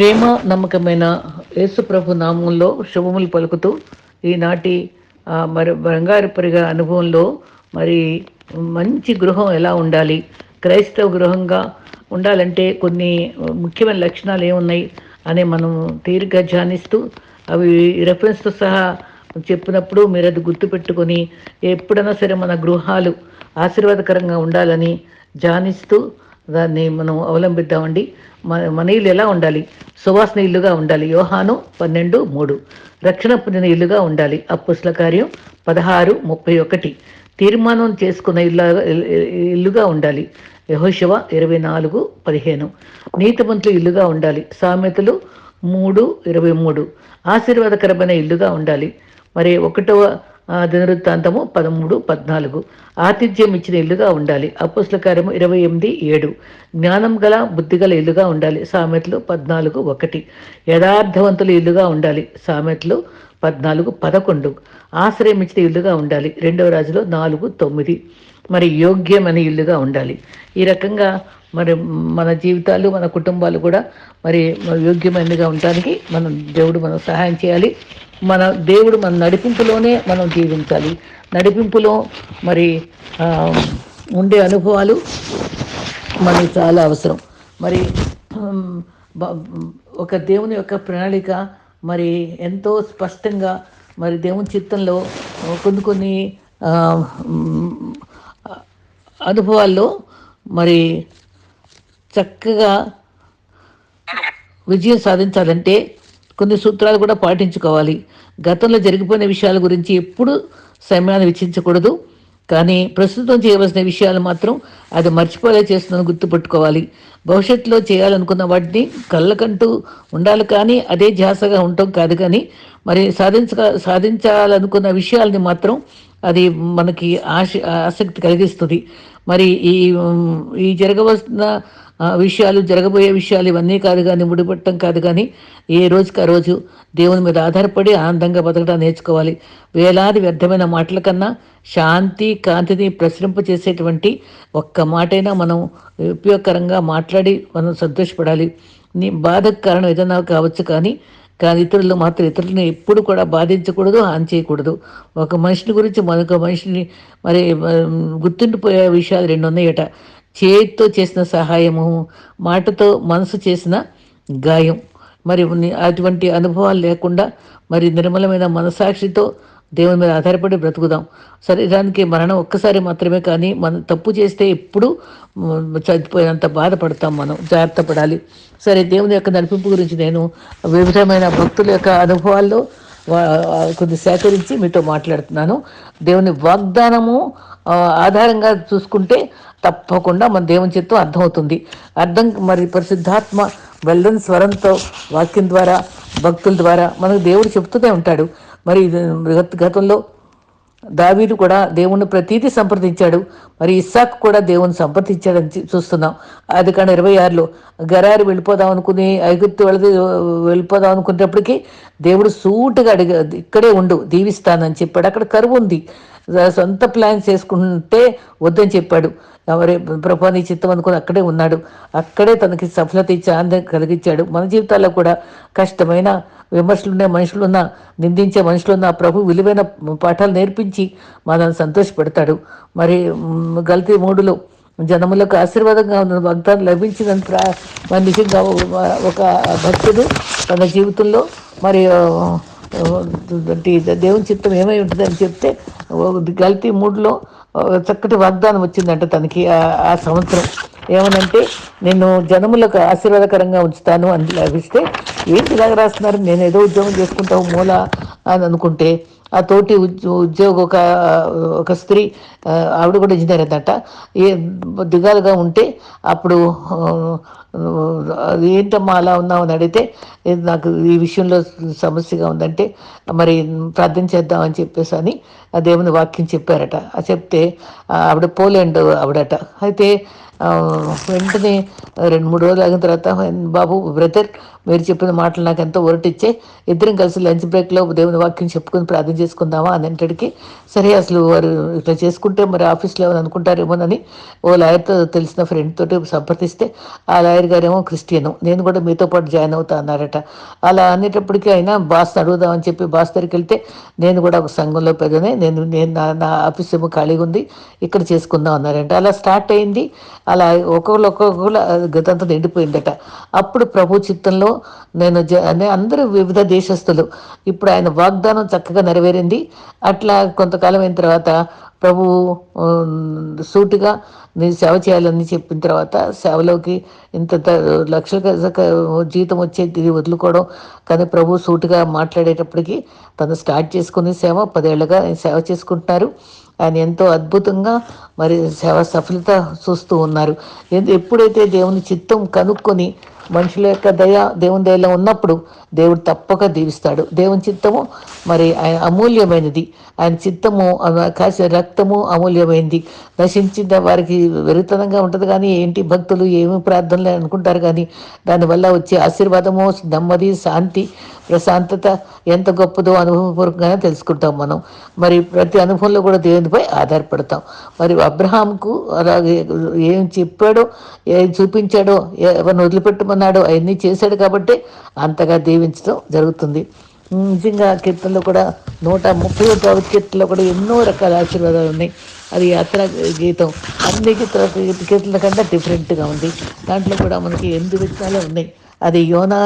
ప్రేమ నమ్మకమైన యేసుప్రభు నామంలో శుభములు పలుకుతూ ఈనాటి మరి బంగారుపరిగా అనుభవంలో మరి మంచి గృహం ఎలా ఉండాలి? క్రైస్తవ గృహంగా ఉండాలంటే కొన్ని ముఖ్యమైన లక్షణాలు ఏమున్నాయి అని మనం తీరిగ్గా ధ్యానిస్తూ అవి రెఫరెన్స్తో సహా చెప్పినప్పుడు మీరు అది గుర్తుపెట్టుకొని ఎప్పుడైనా సరే మన గృహాలు ఆశీర్వాదకరంగా ఉండాలని ధ్యానిస్తూ దాన్ని మనం అవలంబిద్దామండి. మన మన ఎలా ఉండాలి సువాసన ఇల్లుగా ఉండాలి యోహాను పన్నెండు మూడు. రక్షణ పొందిన ఇల్లుగా ఉండాలి. అప్పుస్ల కార్యం పదహారు ముప్పై ఒకటి. తీర్మానం చేసుకున్న ఇల్లు ఇల్లుగా ఉండాలి. యహోశివ ఇరవై నాలుగు పదిహేను. నీతిమంతులు ఇల్లుగా ఉండాలి. సామెతలు మూడు ఇరవై మూడు. ఆశీర్వాదకరమైన ఇల్లుగా ఉండాలి. మరి ఒకటవ దినవృత్తాంతము పదమూడు పద్నాలుగు. ఆతిథ్యం ఇచ్చిన ఇల్లుగా ఉండాలి. అపుస్ల కార్యము ఇరవై ఎనిమిది ఏడు. జ్ఞానం గల బుద్ధి గల ఇల్లుగా ఉండాలి. సామెతలు పద్నాలుగు ఒకటి. యథార్థవంతుల ఇల్లుగా ఉండాలి. సామెతలు పద్నాలుగు పదకొండు. ఆశ్రయం ఇచ్చిన ఇల్లుగా ఉండాలి. రెండవ రాజులో నాలుగు తొమ్మిది. మరి యోగ్యమైన ఇల్లుగా ఉండాలి. ఈ రకంగా మరి మన జీవితాలు మన కుటుంబాలు కూడా మరి యోగ్యమైనదిగా ఉండడానికి మనం దేవుడు మనం సహాయం చేయాలి. మన దేవుడు మన నడిపింపులోనే మనం జీవించాలి. నడిపింపులో మరి ఉండే అనుభవాలు మనకి చాలా అవసరం. మరి ఒక దేవుని యొక్క ప్రణాళిక మరి ఎంతో స్పష్టంగా మరి దేవుని చిత్తంలో కొన్ని కొన్ని అనుభవాల్లో మరి చక్కగా విజయం సాధించాలంటే కొన్ని సూత్రాలు కూడా పాటించుకోవాలి. గతంలో జరిగిపోయిన విషయాల గురించి ఎప్పుడు సమయాన్ని వెచ్చించకూడదు. కానీ ప్రస్తుతం చేయవలసిన విషయాలు మాత్రం అది మర్చిపోలే చేస్తుందని గుర్తుపెట్టుకోవాలి. భవిష్యత్తులో చేయాలనుకున్న వాటిని కళ్ళకంటూ ఉండాలి కానీ అదే ధ్యాసగా ఉండటం కాదు కానీ మరి సాధించ సాధించాలనుకున్న విషయాల్ని మాత్రం అది మనకి ఆశ ఆసక్తి కలిగిస్తుంది. మరి ఈ ఈ జరగవలసిన విషయాలు జరగబోయే విషయాలు ఇవన్నీ కాదు కానీ ముడిపెట్టడం కాదు కానీ ఏ రోజుకి ఆ రోజు దేవుని మీద ఆధారపడి ఆనందంగా బతకడం నేర్చుకోవాలి. వేలాది వ్యర్థమైన మాటల కన్నా శాంతి కాంతిని ప్రసరింపచేసేటువంటి ఒక్క మాటైనా మనం ఉపయోగకరంగా మాట్లాడి మనం సంతోషపడాలి. నీ బాధకు కారణం ఏదైనా కావచ్చు కానీ కానీ ఇతరులు మాత్రం ఇతరులను ఎప్పుడు కూడా బాధించకూడదు హాని చేయకూడదు. ఒక మనిషిని గురించి మరొక మనిషిని మరి గుర్తుండిపోయే విషయాలు రెండు ఉన్నాయట చేతితో చేసిన సహాయము మాటతో మనసు చేసిన గాయం. మరి అటువంటి అనుభవాలు లేకుండా మరి నిర్మలమైన మనసాక్షితో దేవుని మీద ఆధారపడి బ్రతుకుదాం. శరీరానికి మరణం ఒక్కసారి మాత్రమే కానీ మనం తప్పు చేస్తే ఎప్పుడు చనిపోయినంత బాధపడతాం మనం. జాగ్రత్త పడాలి. సరే దేవుని యొక్క నడిపింపు గురించి నేను వివిధమైన భక్తుల యొక్క అనుభవాల్లో కొద్ది సేకరించి మీతో మాట్లాడుతున్నాను. దేవుని వాగ్దానము ఆధారంగా చూసుకుంటే తప్పకుండా మన దేవుని చిత్తం అర్థమవుతుంది. అర్థం మరి పరిశుద్ధాత్మ వెళ్ళని స్వరంతో వాక్యం ద్వారా భక్తుల ద్వారా మనకు దేవుడు చెప్తూనే ఉంటాడు. మరి గతంలో దావీదు కూడా దేవుణ్ణి ప్రతీది సంప్రదించాడు. మరి ఇస్సాక్ కూడా దేవుని సంప్రదించాడని చూ- చూస్తున్నాం. అది కానీ ఇరవై ఆరులో గరారు వెళ్ళిపోదాం అనుకుని ఐగుప్తు వెళ్ళి వెళ్ళిపోదాం అనుకునేటప్పటికీ దేవుడు సూటుగా అడిగా ఇక్కడే ఉండు దీవిస్తానని చెప్పాడు. అక్కడ కరువు ఉంది. సొంత ప్లాన్స్ చేసుకుంటే వద్దని చెప్పాడు. ఎవరే ప్రభా నీ చిత్తం అనుకుని అక్కడే ఉన్నాడు. అక్కడే తనకి సఫలత ఇచ్చి ఆనందం కలిగించాడు. మన జీవితాల్లో కూడా కష్టమైన విమర్శలున్న మనుషులున్న నిందించే మనుషులున్న ప్రభు విలువైన పాఠాలు నేర్పించి మనల్ని సంతోషపెడతాడు. మరి గల్తీ మూడులో జనములకు ఆశీర్వాదంగా ఉన్న వాగ్దానం లభించిందని ప్రా నిజంగా ఒక- భక్తుడు తన జీవితంలో మరి దేవుని చిత్తం ఏమై ఉంటుందని చెప్తే గల్తీ మూడులో చక్కటి వాగ్దానం వచ్చిందంట తనకి ఆ- సంవత్సరం. ఏమనంటే నేను జనములకు ఆశీర్వాదకరంగా ఉంచుతాను అని లభిస్తే ఏంటి ఇలాగ రాస్తున్నారు? నేను ఏదో ఉద్యోగం చేసుకుంటావు మూల అని అనుకుంటే ఆ తోటి ఉద్యో ఉద్యోగ ఒక ఒక స్త్రీ ఆవిడ కూడా ఇంజనీర్ అన్నట ఏ దిగాలుగా ఉంటే అప్పుడు ఏంటమ్మా అలా ఉన్నావు అని అడిగితే నాకు ఈ విషయంలో సమస్యగా ఉందంటే మరి ప్రార్థన చేద్దామని చెప్పేసి అని ఆ దేవుని వాక్యం చెప్పారట. చెప్తే ఆవిడ పోలేండు ఆవిడట. అయితే వెంటనే రెండు మూడు రోజులు ఆగిన తర్వాత బాబు బ్రదర్ మీరు చెప్పిన మాటలు నాకు ఎంతో ఒరటిచ్చే ఇద్దరం కలిసి లంచ్ బ్రేక్లో దేవుని వాక్యం చెప్పుకొని ప్రార్థన చేసుకుందామా? అని అంటడికి. సరే అసలు వారు ఇట్లా చేసుకుంటే మరి ఆఫీస్లో ఏమైనా అనుకుంటారేమోనని ఓ లాయర్తో తెలిసిన ఫ్రెండ్ తోటి సంప్రదిస్తే ఆ లాయర్ గారేమో క్రిస్టియను. నేను కూడా మీతో పాటు జాయిన్ అవుతా అన్నారట. అలా అనేటప్పటికీ అయినా బాస్ అడుగుదామని చెప్పి బాస్ దగ్గరికి వెళ్తే నేను కూడా ఒక సంఘంలో పెద్దనే నేను నేను నా నా ఆఫీస్ ఏమో ఖాళీగా ఉంది ఇక్కడ చేసుకుందాం అన్నారంట. అలా స్టార్ట్ అయింది. అలా ఒక్కొక్కరు ఒక్కొక్కరు గతంతా నిండిపోయిందట. అప్పుడు ప్రభు చిత్తంలో నేను జ అనే అందరూ వివిధ దేశస్తులు ఇప్పుడు ఆయన వాగ్దానం చక్కగా నెరవేరింది. అట్లా కొంతకాలం అయిన తర్వాత ప్రభు సూటిగా నేను సేవ చేయాలని చెప్పిన తర్వాత సేవలోకి ఇంత త- లక్షల జీతం వచ్చేది వదులుకోవడం. కానీ ప్రభు సూటిగా మాట్లాడేటప్పటికి తను స్టార్ట్ చేసుకుని సేవ పదేళ్ళుగా సేవ చేసుకుంటున్నారు. ఆయన ఎంతో అద్భుతంగా మరి సేవ సఫలత చూస్తూ ఉన్నారు. ఎప్పుడైతే దేవుని చిత్తం కనుక్కొని మనుషుల యొక్క దయ దేవుని దయలో ఉన్నప్పుడు దేవుడు తప్పక దీవిస్తాడు. దేవుని చిత్తము మరి ఆయన అమూల్యమైనది. ఆయన చిత్తము కాసిన రక్తము అమూల్యమైనది నశించిన వారికి వెరుతనంగా ఉంటుంది కానీ ఏంటి భక్తులు ఏమి ప్రార్థనలు అనుకుంటారు కానీ దానివల్ల వచ్చే ఆశీర్వాదము నెమ్మది శాంతి ప్రశాంతత ఎంత గొప్పదో అనుభవపూర్వకంగానే తెలుసుకుంటాం మనం. మరి ప్రతి అనుభవంలో కూడా దేవునిపై ఆధారపడతాం. మరి అబ్రహాంకు అలాగే ఏం చెప్పాడో ఏం చూపించాడో ఎవరిని అన్నాడు అవన్నీ చేశాడు కాబట్టి అంతగా దీవించడం జరుగుతుంది. నిజంగా కీర్తనలో కూడా నూట ముప్పై ఒకటి కీర్తనలో కూడా ఎన్నో రకాల ఆశీర్వాదాలు ఉన్నాయి. అది యాత్ర గీతం అన్ని కీర్తన కీర్తనల కంటే డిఫరెంట్గా ఉంది. దాంట్లో కూడా మనకి ఎనిమిది విత్తనాలే ఉన్నాయి. అది యోనా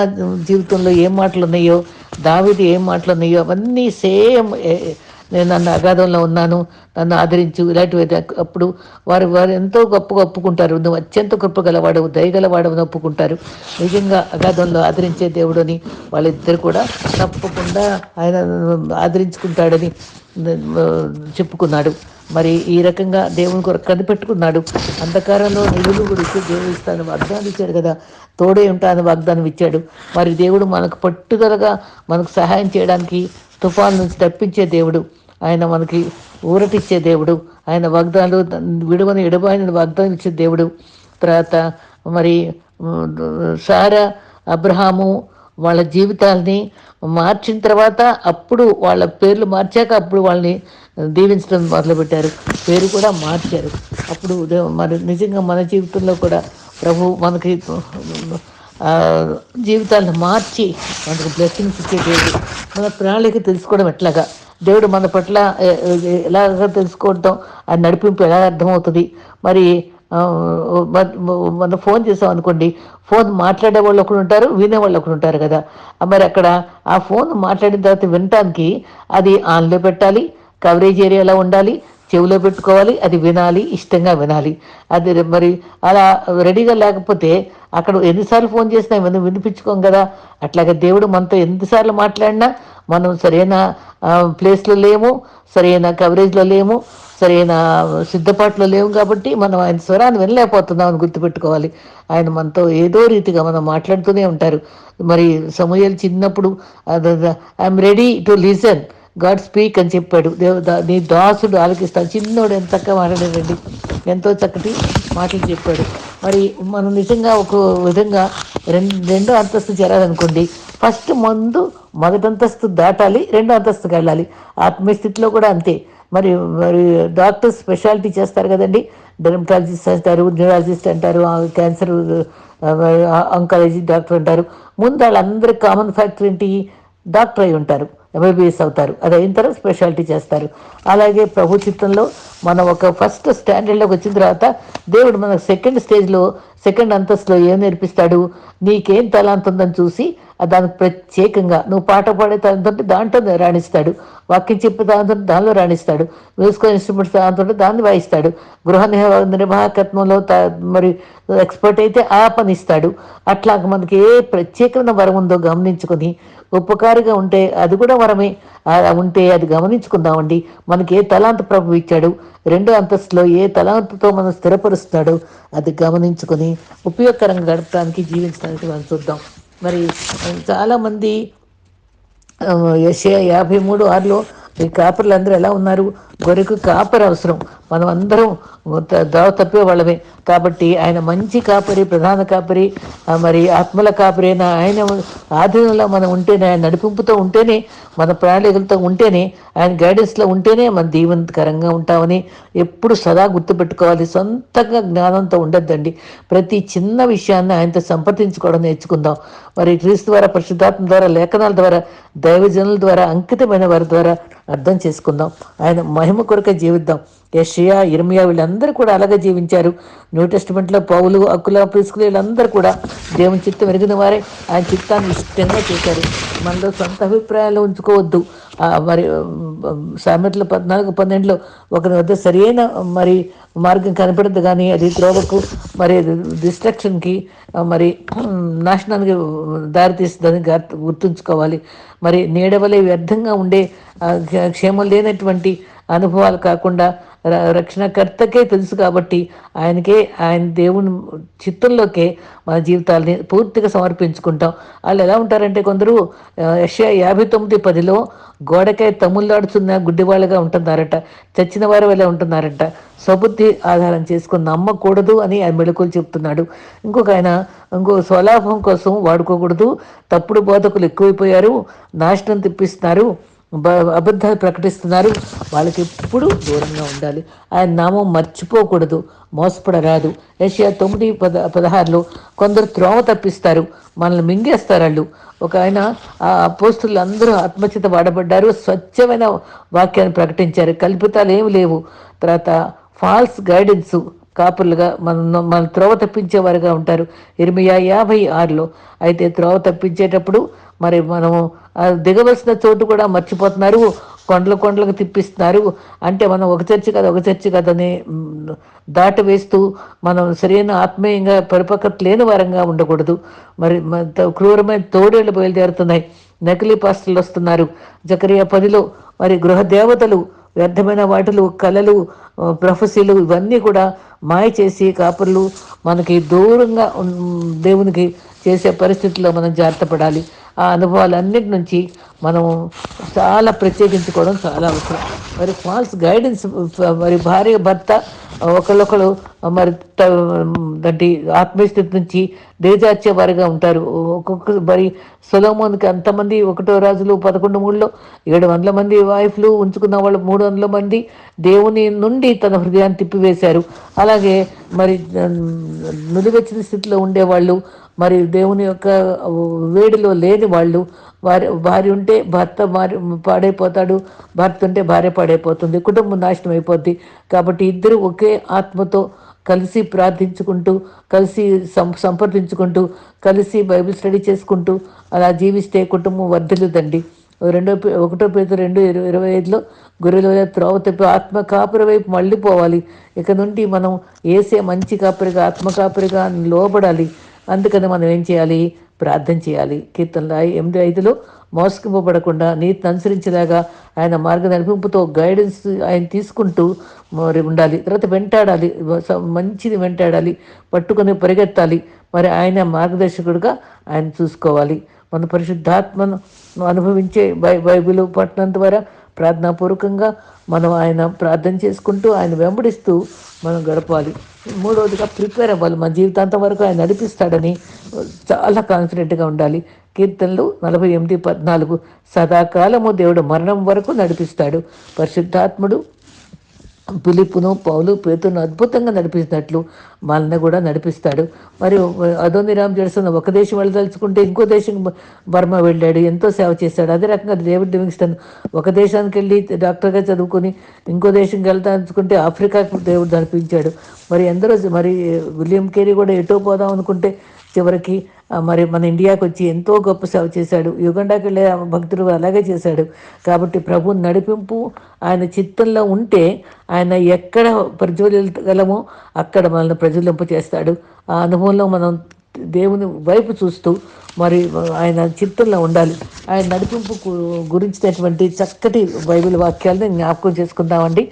జీవితంలో ఏం మాటలు ఉన్నాయో దావిది ఏం మాటలు ఉన్నాయో అవన్నీ సేమ్ నేను నన్ను అగాధంలో ఉన్నాను నన్ను ఆదరించు ఇలాంటివి అప్పుడు వారు వారు ఎంతో గొప్పగా ఒప్పుకుంటారు. నువ్వు అత్యంత కృప గలవాడు దయగలవాడవని ఒప్పుకుంటారు. నిజంగా అగాధంలో ఆదరించే దేవుడని వాళ్ళిద్దరు కూడా తప్పకుండా ఆయన ఆదరించుకుంటాడని చెప్పుకున్నాడు. మరి ఈ రకంగా దేవుని కొరకు కనిపెట్టుకున్నాడు. అంధకారంలో నిధులు గుడికి దేవుడు ఇస్తాను వాగ్దానం ఇచ్చాడు కదా. తోడే ఉంటాను వాగ్దానం ఇచ్చాడు. మరి దేవుడు మనకు పట్టుదలగా మనకు సహాయం చేయడానికి తుఫాన్ నుంచి తప్పించే దేవుడు. ఆయన మనకి ఊరటిచ్చే దేవుడు ఆయన వాగ్దానాలు విడువని ఎడబాయిన వాగ్దానం ఇచ్చే దేవుడు. తర్వాత మరి సారా అబ్రహాము వాళ్ళ జీవితాల్ని మార్చిన తర్వాత అప్పుడు వాళ్ళ పేర్లు మార్చాక అప్పుడు వాళ్ళని దీవించడం మొదలుపెట్టారు. పేరు కూడా మార్చారు. అప్పుడు మరి నిజంగా మన జీవితంలో కూడా ప్రభు మనకి జీవితాలను మార్చి మనకు బ్లెస్సింగ్స్ ఇచ్చే దేవుడు. మన ప్రణాళిక తెలుసుకోవడం ఎట్లాగా? దేవుడు మన పట్ల ఎలాగ తెలుసుకోవటం ఆ నడిపింపు ఎలా అర్థమవుతుంది? మరి మనం ఫోన్ చేసాం అనుకోండి ఫోన్ మాట్లాడే వాళ్ళు ఒకరు ఉంటారు వినే వాళ్ళు ఒకరు ఉంటారు కదా. మరి అక్కడ ఆ ఫోన్ మాట్లాడిన తర్వాత వినటానికి అది ఆన్లో పెట్టాలి కవరేజ్ ఏరియాలో ఉండాలి చెవిలో పెట్టుకోవాలి అది వినాలి ఇష్టంగా వినాలి. అది మరి అలా రెడీగా లేకపోతే అక్కడ ఎన్నిసార్లు ఫోన్ చేసినా మనం వినిపించుకోం కదా. అట్లాగే దేవుడు మనతో ఎన్నిసార్లు మాట్లాడినా మనం సరైన ప్లేస్లో లేము సరైన కవరేజ్లో లేము సరైన సిద్ధపాట్లో లేవు కాబట్టి మనం ఆయన స్వరాన్ని వినలేకపోతున్నాం అని గుర్తుపెట్టుకోవాలి. ఆయన మనతో ఏదో రీతిగా మనం మాట్లాడుతూనే ఉంటారు. మరి సమూహలు చిన్నప్పుడు I'm ready to listen God speak అని చెప్పాడు. దేవ దా- నీ దాసుడు ఆలకిస్తాడు. చిన్నోడు ఎంత చక్కగా మాట్లాడాడండి. ఎంతో చక్కటి మాటలు చెప్పాడు. మరి మనం నిజంగా ఒక విధంగా రెండు రెండో అంతస్తు చేరాలనుకోండి. ఫస్ట్ ముందు మొదటి అంతస్తు దాటాలి రెండో అంతస్తుకి వెళ్ళాలి. ఆత్మస్థితిలో కూడా అంతే. మరి మరి డాక్టర్స్ స్పెషాలిటీ చేస్తారు కదండి. డెర్మటాలజిస్ట్ అంటారు న్యూరాలజిస్ట్ అంటారు క్యాన్సర్ అంకాలజీ డాక్టర్ అంటారు. ముందు వాళ్ళందరి కామన్ ఫ్యాక్టర్ ఏంటి? డాక్టర్ అయి ఉంటారు ఎంబీబీఎస్ అవుతారు. అది అయిన తర్వాత స్పెషాలిటీ చేస్తారు. అలాగే ప్రభు చిత్తంలో మనం ఒక ఫస్ట్ స్టాండర్డ్లోకి వచ్చిన తర్వాత దేవుడు మనకు సెకండ్ స్టేజ్లో సెకండ్ అంతస్తులో ఏం నేర్పిస్తాడు? నీకేం తలాంత ఉందని చూసి దానికి ప్రత్యేకంగా నువ్వు పాట పాడే తలంతో దాంట్లో రాణిస్తాడు. వాక్యం చెప్పే దాంతో దానిలో రాణిస్తాడు. మ్యూజికల్ ఇన్స్ట్రుమెంట్స్ దాంతో దాన్ని వాయిస్తాడు. గృహ నిర్వాహకత్వంలో త- మరి ఎక్స్పర్ట్ అయితే ఆ పనిస్తాడు. అట్లా మనకి ఏ ప్రత్యేకమైన వరం ఉందో గమనించుకొని ఉపకారిగా ఉంటే అది కూడా వరమే. ఉంటే అది గమనించుకుందామండి. మనకి ఏ తలాంత ప్రభు ఇచ్చాడు? రెండో అంతస్తులో ఏ తలాంతతో మనం స్థిరపరుస్తున్నాడో అది గమనించుకొని ఉపయోగకరంగా గడపడానికి జీవించడానికి మనం చూద్దాం. మరి చాలామంది యశ యాభై మూడు ఆరులో ఈ కాపర్లు అందరూ ఎలా ఉన్నారు? గొర్రెకు కాపరి అవసరం. మనం అందరం దావ తప్పే వాళ్ళమే. కాబట్టి ఆయన మంచి కాపరి ప్రధాన కాపరి మరి ఆత్మల కాపరి అయినా ఆయన ఆధీనంలో మనం ఉంటేనే ఆయన నడిపింపుతో ఉంటేనే మన ప్రణాళికలతో ఉంటేనే ఆయన గైడెన్స్లో ఉంటేనే మన దీవెనకరంగా ఉంటామని ఎప్పుడు సదా గుర్తుపెట్టుకోవాలి. సొంతంగా జ్ఞానంతో ఉండొద్దండి. ప్రతి చిన్న విషయాన్ని ఆయనతో సంప్రదించుకోవడం నేర్చుకుందాం. మరి క్రీస్తు ద్వారా పరిశుద్ధాత్మ ద్వారా లేఖనాల ద్వారా దైవజనుల ద్వారా అంకితమైన వారి ద్వారా అర్థం చేసుకుందాం. ఆయన మహిమ కొరకే జీవిద్దాం. యషియా ఇర్మియా వీళ్ళందరూ కూడా అలాగే జీవించారు. న్యూ టెస్ట్మెంట్లో పౌలు అక్కుల ప్రిస్కులు వీళ్ళందరూ కూడా దేవుని చిత్తం ఎరిగిన వారే. ఆయన చిత్తాన్ని ఇష్టంగా చేశారు. మనలో సొంత అభిప్రాయాలు ఉంచుకోవద్దు. మరి సామెతలు పద్నాలుగు పన్నెండులో ఒకరి వద్ద సరైన మరి మార్గం కనపడదు కానీ అది త్రోవకు మరి డిస్ట్రక్షన్కి మరి నాశనానికి దారితీస్తుందని గుర్తుంచుకోవాలి. మరి నీడవలే వ్యర్థంగా ఉండే క్షేమం లేనటువంటి అనుభవాలు కాకుండా రక్షణకర్తకే తెలుసు కాబట్టి ఆయనకే ఆయన దేవుని చిత్తంలోకే మన జీవితాలని పూర్తిగా సమర్పించుకుంటాం. వాళ్ళు ఎలా ఉంటారంటే కొందరు యషయా యాభై తొమ్మిది పదిలో గోడకాయ తమ్ముళ్ళాడుతున్న గుడ్డివాళ్ళగా ఉంటున్నారట చచ్చిన వారు వల్ల ఉంటున్నారట. స్వబుద్ధి ఆధారం చేసుకుని నమ్మకూడదు అని ఆయన మెళుకులు చెప్తున్నాడు. ఇంకొక ఆయన ఇంకో స్వలాభం కోసం వాడుకోకూడదు తప్పుడు బోధకులు ఎక్కువైపోయారు నాశనం తెప్పిస్తున్నారు. అబద్ధాలు ప్రకటిస్తున్నారు. వాళ్ళకి ఎప్పుడు దూరంగా ఉండాలి. ఆయన నామం మర్చిపోకూడదు. మోసపడరాదు. ఏషియా తొమ్మిది పద పదహారులో కొందరు త్రోవ తప్పిస్తారు. మనల్ని మింగేస్తారు వాళ్ళు. ఒక ఆయన ఆ పోస్టులు అందరూ ఆత్మచిత వాడబడ్డారు. స్వచ్ఛమైన వాక్యాన్ని ప్రకటించారు. కల్పితాలు ఏమి లేవు. తర్వాత ఫాల్స్ గైడెన్స్ కాపులుగా మన మన త్రోవ తప్పించేవారుగా ఉంటారు. ఇరవై యాభై ఆరులో. అయితే త్రోవ తప్పించేటప్పుడు మరి మనము దిగవలసిన చోటు కూడా మర్చిపోతున్నారు. కొండలు కొండలకు తిప్పిస్తున్నారు. అంటే మనం ఒక చర్చి కదా ఒక చర్చి కదని మ్, దాట వేస్తూ మనం సరైన ఆత్మీయంగా పరిపక్వత లేని వారంగా ఉండకూడదు. మరి క్రూరమైన తోడేళ్ళు బయలుదేరుతున్నాయి. నకిలీ పాస్టర్లు వస్తున్నారు. జకరియా పదిలో మరి గృహ దేవతలు వ్యర్థమైన వాటిలు కళలు ప్రొఫెసీలు ఇవన్నీ కూడా మాయ చేసి కాపుర్లు మనకి దూరంగా దేవునికి చేసే పరిస్థితుల్లో మనం జాగ్రత్త పడాలి. ఆ అనుభవాలన్నిటి నుంచి మనం చాలా ప్రత్యేకించుకోవడం చాలా అవసరం. మరి ఫాల్స్ గైడెన్స్ మరి భార్య భర్త ఒకళ్ళొకళ్ళు మరి త- దాంటి ఆత్మీయస్థితి నుంచి దిగజార్చే వారిగా ఉంటారు. ఒక్కొక్క మరి సొలోమోన్కి అంతమంది ఒకటో రాజులు పదకొండు మూడులో ఏడు వందల మంది వైఫ్లు ఉంచుకున్న వాళ్ళు మూడు వందల మంది దేవుని నుండి తన హృదయాన్ని తిప్పివేశారు. అలాగే మరి నులివెచ్చిన స్థితిలో ఉండేవాళ్ళు మరి దేవుని యొక్క వేడిలో లేని వాళ్ళు వారి భార్య ఉంటే భర్త మారి పాడైపోతాడు భర్త ఉంటే భార్య పాడైపోతుంది కుటుంబం నాశనం అయిపోద్ది. కాబట్టి ఇద్దరు ఒకే ఆత్మతో కలిసి ప్రార్థించుకుంటూ కలిసి సం సంప్రదించుకుంటూ కలిసి బైబిల్ స్టడీ చేసుకుంటూ అలా జీవిస్తే కుటుంబం వర్ధిల్లుదండి. రెండో పే- ఒకటో పేద రెండు ఇరవై ఐదులో గొర్రెల వలె త్రోవ తప్పి ఆత్మ కాపురి వైపు మళ్ళీ పోవాలి. ఇక నుండి మనం ఏసే మంచి కాపురిగా ఆత్మ కాపురిగా లోబడాలి. అందుకని మనం ఏం చేయాలి? ప్రార్థన చేయాలి. కీర్తనలో ఎనిమిది ఐదులో మోసకింపబడకుండా నీతిని అనుసరించేలాగా ఆయన మార్గ నడిపింపుతో గైడెన్స్ ఆయన తీసుకుంటూ మరి ఉండాలి. తర్వాత వెంటాడాలి. మంచిది వెంటాడాలి. పట్టుకొని పరిగెత్తాలి. మరి ఆయన మార్గదర్శకుడిగా ఆయన చూసుకోవాలి. మన పరిశుద్ధాత్మను అనుభవించే బై బైబిల్ పట్టణం ద్వారా ప్రార్థనాపూర్వకంగా మనం ఆయన ప్రార్థన చేసుకుంటూ ఆయన వెంబడిస్తూ మనం గడపాలి. మూడవదిగా ప్రిపేర్ అవ్వాలి. మన జీవితాంతం వరకు ఆయన నడిపిస్తాడని చాలా కాన్ఫిడెంట్గా ఉండాలి. కీర్తనలు నలభై ఎనిమిది పద్నాలుగు. సదాకాలము దేవుడు మరణం వరకు నడిపిస్తాడు. పరిశుద్ధాత్ముడు పిలుపును పౌలు పేతును అద్భుతంగా నడిపిస్తున్నట్లు వాళ్ళని కూడా నడిపిస్తాడు. మరి అదోని రామ్ జడ్సన్ ఒక దేశం వెళ్ళదలుచుకుంటే ఇంకో దేశం బర్మా వెళ్ళాడు ఎంతో సేవ చేశాడు. అదే రకంగా డేవిడ్ లివింగ్స్టన్ ఒక దేశానికి వెళ్ళి డాక్టర్గా చదువుకొని ఇంకో దేశంకి వెళ్తానుకుంటే ఆఫ్రికాకు దేవుడు నడిపించాడు. మరి ఎందరో మరి విలియం కేరీ కూడా ఎటో పోదాం అనుకుంటే చివరికి మరి మన ఇండియాకు వచ్చి ఎంతో గొప్ప సేవ చేశాడు. యుగండాకి వెళ్ళే ఆ భక్తుడు అలాగే చేశాడు. కాబట్టి ప్రభు నడిపింపు ఆయన చిత్తంలో ఉంటే ఆయన ఎక్కడ ప్రజ్వలించగలమో అక్కడ మనల్ని చేస్తాడు. ఆ అనుభవంలో మనం దేవుని వైపు చూస్తూ మరి ఆయన చిత్తంలో ఉండాలి. ఆయన నడిపింపు గురించినటువంటి చక్కటి బైబిల్ వాక్యాలను జ్ఞాపకం చేసుకుందామండి.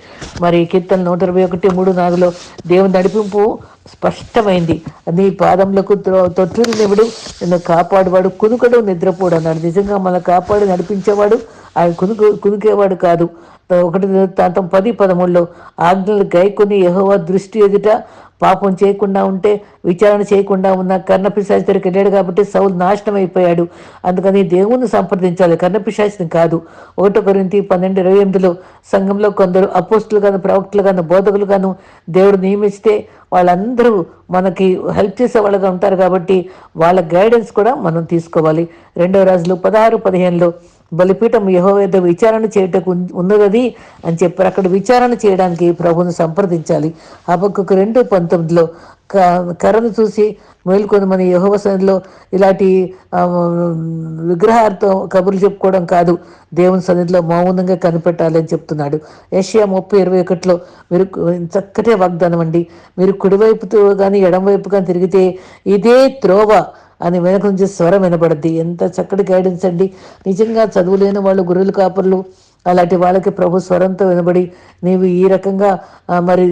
మరి కీర్తన నూట ఇరవై ఒకటి మూడు నాలుగులో దేవుని నడిపింపు స్పష్టమైంది. నీ పాదములకు తొట్టుడు నివుడు నిన్ను కాపాడువాడు కునుకడు నిద్రపోడు అన్నాడు నిజంగా మన కాపాడు నడిపించేవాడు ఆయన కునుకు కునుకేవాడు కాదు. ఒకటి తాతం పది పదమూడులో ఆజ్ఞలు గైకొని యహోవా దృష్టి ఎదుట పాపం చేయకుండా ఉంటే విచారణ చేయకుండా ఉన్న కర్ణపిశాచి దగ్గరికి వెళ్ళాడు కాబట్టి సౌలు నాశనం అయిపోయాడు అందుకని దేవుణ్ణి సంప్రదించాలి. కర్ణపిశాచిని కాదు. ఒకటో కొరింతి పన్నెండు ఇరవై ఎనిమిదిలో సంఘంలో కొందరు అపోస్టులు గాను ప్రవక్తలు గాను బోధకులు గాను దేవుడు నియమిస్తే వాళ్ళందరూ మనకి హెల్ప్ చేసే వాళ్ళగా ఉంటారు కాబట్టి వాళ్ళ గైడెన్స్ కూడా మనం తీసుకోవాలి. రెండవ రాజులు పదహారు పదిహేనులో బలిపీఠం యహో యొద్ద విచారణ చేయటకు ఉన్- ఉన్నది అని చెప్పారు. అక్కడ విచారణ చేయడానికి ప్రభువును సంప్రదించాలి. హబక్కుకు రెండు పంతొమ్మిదిలో క- కర్రను చూసి మేల్కొని మన యహోవ సన్నిధిలో ఇలాంటి విగ్రహార్థం కబుర్లు చెప్పుకోవడం కాదు. దేవుని సన్నిధిలో మౌనంగా కనిపెట్టాలి అని చెప్తున్నాడు. ఏషియా ముప్పై ఇరవై ఒకటిలో మీరు చక్కటే వాగ్దానం అండి. మీరు కుడివైపుతో కానీ ఎడమవైపు కానీ తిరిగితే ఇదే త్రోవ. అని వెనక నుంచి స్వరం వినపడద్ది. ఎంత చక్కటి గైడెన్స్ అండి. నిజంగా చదువులేని వాళ్ళు గొర్రెలు కాపర్లు అలాంటి వాళ్ళకి ప్రభు స్వరంతో వినబడి నీవు ఈ రకంగా మరి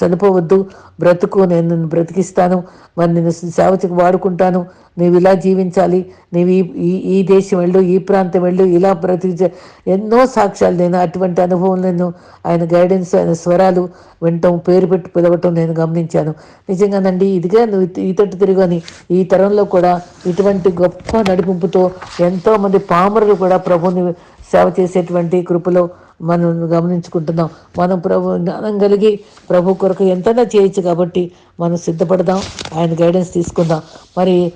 చనిపోవద్దు బ్రతుకు నేను నిన్ను బ్రతికిస్తాను మరి నిన్ను సేవకు వాడుకుంటాను నీవు ఇలా జీవించాలి నీవు ఈ ఈ- ఈ దేశం వెళ్ళు ఈ ప్రాంతం వెళ్ళు ఇలా బ్రతికి ఎన్నో సాక్ష్యాలు నేను అటువంటి అనుభవం నేను ఆయన గైడెన్స్ ఆయన స్వరాలు వినటం పేరు పెట్టి పిలవటం నేను గమనించాను. నిజంగానండి ఇదిగా నువ్వు ఇతటి తట్టు తిరుగని ఈ తరంలో కూడా ఇటువంటి గొప్ప నడిపింపుతో ఎంతోమంది పామరులు కూడా ప్రభుని సేవ చేసేటువంటి కృపలో మనం గమనించుకుంటున్నాం. మనం ప్రభు జ్ఞానం కలిగి ప్రభు కొరకు ఎంతైనా చేయొచ్చు కాబట్టి మనం సిద్ధపడదాం. ఆయన గైడెన్స్ తీసుకుందాం. మరి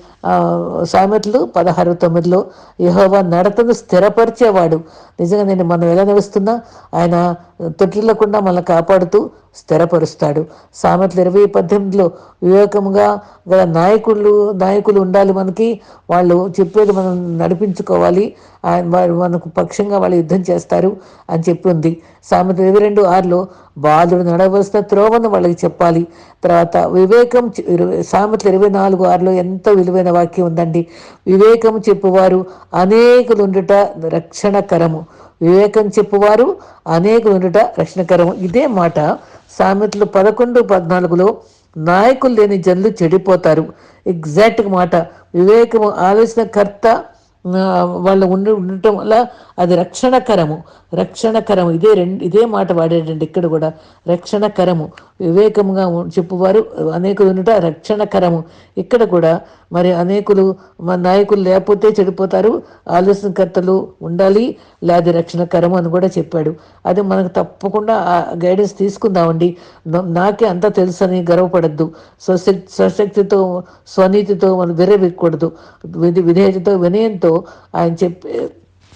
సామెతలు పదహారు తొమ్మిదిలో యహోవా నడతను స్థిరపరిచేవాడు. నిజంగా నేను మనం ఎలా నడుస్తున్నా ఆయన తొట్టిల్లకుండా మనల్ని కాపాడుతూ స్థిరపరుస్తాడు. సామెతలు ఇరవై పద్దెనిమిదిలో వివేకముగా గల నాయకులు నాయకులు ఉండాలి మనకి. వాళ్ళు చెప్పేది మనం నడిపించుకోవాలి. ఆయన వారు మనకు పక్షంగా వాళ్ళు యుద్ధం చేస్తారు అని చెప్పి ఉంది. సామెతలు ఇరవై రెండు ఆరులో బాలుడు నడవలసిన త్రోవను వాళ్ళకి చెప్పాలి. తర్వాత వివేకం ఇరవై సామెతలు ఇరవై నాలుగు ఆరులో ఎంతో విలువైన వాక్యం ఉందండి? వివేకం చెప్పువారు అనేకులు ఉండుట రక్షణకరము. వివేకం చెప్పువారు అనేకులు ఉండుట రక్షణకరము. ఇదే మాట సామెతలు పదకొండు పద్నాలుగులో నాయకులు లేని జనులు చెడిపోతారు. ఎగ్జాక్ట్ మాట. వివేకము ఆలోచన కర్త వాళ్ళు ఉండి ఉండటం వల్ల అది రక్షణకరము. రక్షణకరము. ఇదే రెండు ఇదే మాట వాడేటండి ఇక్కడ కూడా. రక్షణకరము. వివేకముగా చెప్పువారు అనేక ఉండట రక్షణకరము. ఇక్కడ కూడా మరి అనేకులు మన నాయకులు లేకపోతే చెడిపోతారు. ఆలోచనకర్తలు ఉండాలి. లేదా రక్షణకరము అని కూడా చెప్పాడు. అది మనకు తప్పకుండా ఆ గైడెన్స్ తీసుకుందామండి. నాకే అంత తెలుసని గర్వపడద్దు. స్వశక్తి స్వశక్తితో స్వనీతితో మనం విరవిక్కూడదు విధి విధేయతతో వినయంతో ఆయన చెప్పే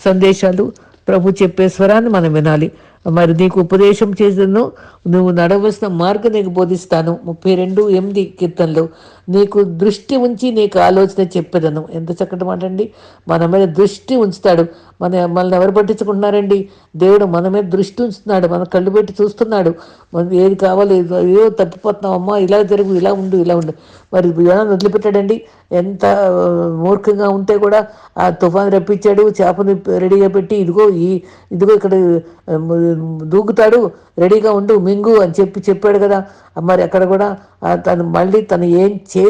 సందేశాలు ప్రభు చెప్పే స్వరాన్ని మనం వినాలి. మరి నీకు ఉపదేశం చేసను నువ్వు నడవలసిన మార్గం నీకు బోధిస్తాను. ముప్పై రెండు ఎనిమిది కీర్తనలు. నీకు దృష్టి ఉంచి నీకు ఆలోచన చెప్పేదను. ఎంత చక్కటి మాట అండి. మన మీద దృష్టి ఉంచుతాడు. మన మనల్ని ఎవరు పట్టించుకుంటున్నారండి? దేవుడు మన మీద దృష్టి ఉంచుతున్నాడు. మన కళ్ళు పెట్టి చూస్తున్నాడు. మనం ఏది కావాలి ఏదో తప్పిపోతున్నావు అమ్మా ఇలా జరుగు ఇలా ఉండు ఇలా ఉండు. మరి యోనాను వదిలిపెట్టాడండి. ఎంత మూర్ఖంగా ఉంటే కూడా ఆ తుఫాన్ రప్పించాడు. చేపని రెడీగా పెట్టి ఇదిగో ఈ ఇదిగో ఇక్కడ దూకుతాడు. రెడీగా ఉండు. మింగు అని చెప్పి చెప్పాడు కదా. మరి అక్కడ కూడా తను మళ్ళీ తను ఏం చే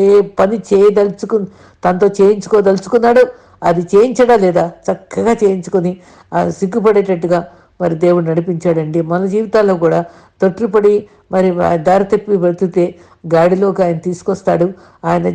ఏ పని చేయదలుచుకు తనతో చేయించుకోదలుచుకున్నాడు. అది చేయించడా లేదా? చక్కగా చేయించుకొని సిగ్గుపడేటట్టుగా మరి దేవుడు నడిపించాడండి. మన జీవితాల్లో కూడా తొట్టిపడి మరి ఆ దారి తప్పి బ్రతికితే గాడిలోకి ఆయన తీసుకొస్తాడు. ఆయన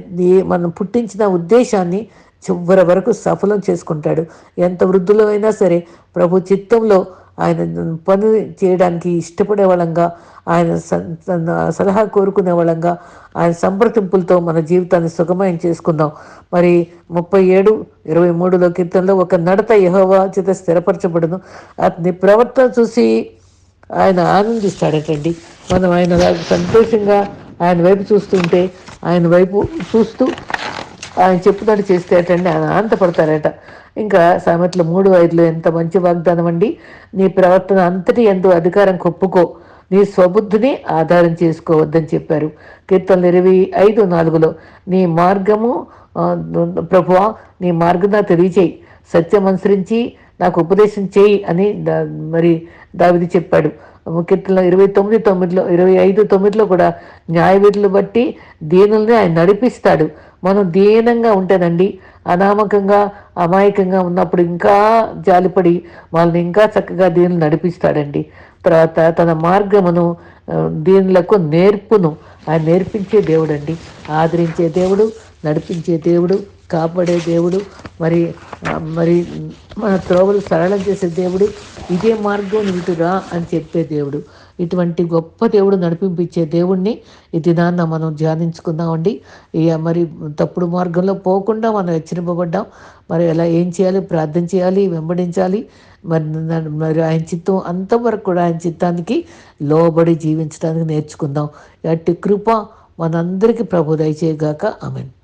మనం పుట్టించిన ఉద్దేశాన్ని చివరి వరకు సఫలం చేసుకుంటాడు. ఎంత వృద్ధులో అయినా సరే ప్రభు చిత్తంలో ఆయన పని చేయడానికి ఇష్టపడే వాళ్ళంగా ఆయన స- తన సలహా కోరుకునే వాళ్ళంగా ఆయన సంప్రదింపులతో మన జీవితాన్ని సుఖమయం చేసుకుందాం. మరి ముప్పై ఏడు ఇరవై మూడులో కీర్తనలో ఒక నడత యహోవా చేత స్థిరపరచబడును. అతని ప్రవర్తన చూసి ఆయన ఆనందిస్తాడటండి. మనం ఆయన సంతోషంగా ఆయన వైపు చూస్తుంటే ఆయన వైపు చూస్తూ ఆయన చెప్పుతాడు చేస్తే అటండి ఆయన ఆనందపడతారట. ఇంకా సామెతలు మూడు ఐదులో ఎంత మంచి వాగ్దానం అండి? నీ ప్రవర్తన అంతటి ఎందు అధికారం కొప్పుకో. నీ స్వబుద్ధిని ఆధారం చేసుకోవద్దని చెప్పారు. కీర్తనలు ఇరవై ఐదు నాలుగులో నీ మార్గము ప్రభువా నీ మార్గం నాకు తెలియచేయి. సత్యం అనుసరించి నాకు ఉపదేశం చేయి అని మరి దావిది చెప్పాడు. కీర్తనలో ఇరవై తొమ్మిది తొమ్మిదిలో ఇరవై ఐదు తొమ్మిదిలో కూడా న్యాయవిధులు బట్టి దీనుల్ని ఆయన నడిపిస్తాడు. మనం దీనంగా ఉంటేనండి అనామకంగా అమాయకంగా ఉన్నప్పుడు ఇంకా జాలిపడి వాళ్ళని ఇంకా చక్కగా దీనిని నడిపిస్తాడండి. తర్వాత తన మార్గమును దీనులకు నేర్పును. ఆయన నేర్పించే దేవుడు అండి ఆదరించే దేవుడు నడిపించే దేవుడు కాపాడే దేవుడు మరి మరి మన త్రోవలు సరళం చేసే దేవుడు ఇదే మార్గం నీటురా అని చెప్పే దేవుడు. ఇటువంటి గొప్ప దేవుడు నడిపింపించే దేవుణ్ణి ఈ దినాన్న మనం ధ్యానించుకుందామండి. ఇక మరి తప్పుడు మార్గంలో పోకుండా మనం హెచ్చరింపబడ్డాం. మరి ఎలా ఏం చేయాలి ప్రార్థన చేయాలి వెంబడించాలి మరి మరి ఆయన చిత్తం అంతవరకు కూడా ఆయన చిత్తానికి లోబడి జీవించడానికి నేర్చుకుందాం. అట్టి కృప మనందరికీ ప్రభు దయచేయగాక. ఆమెను.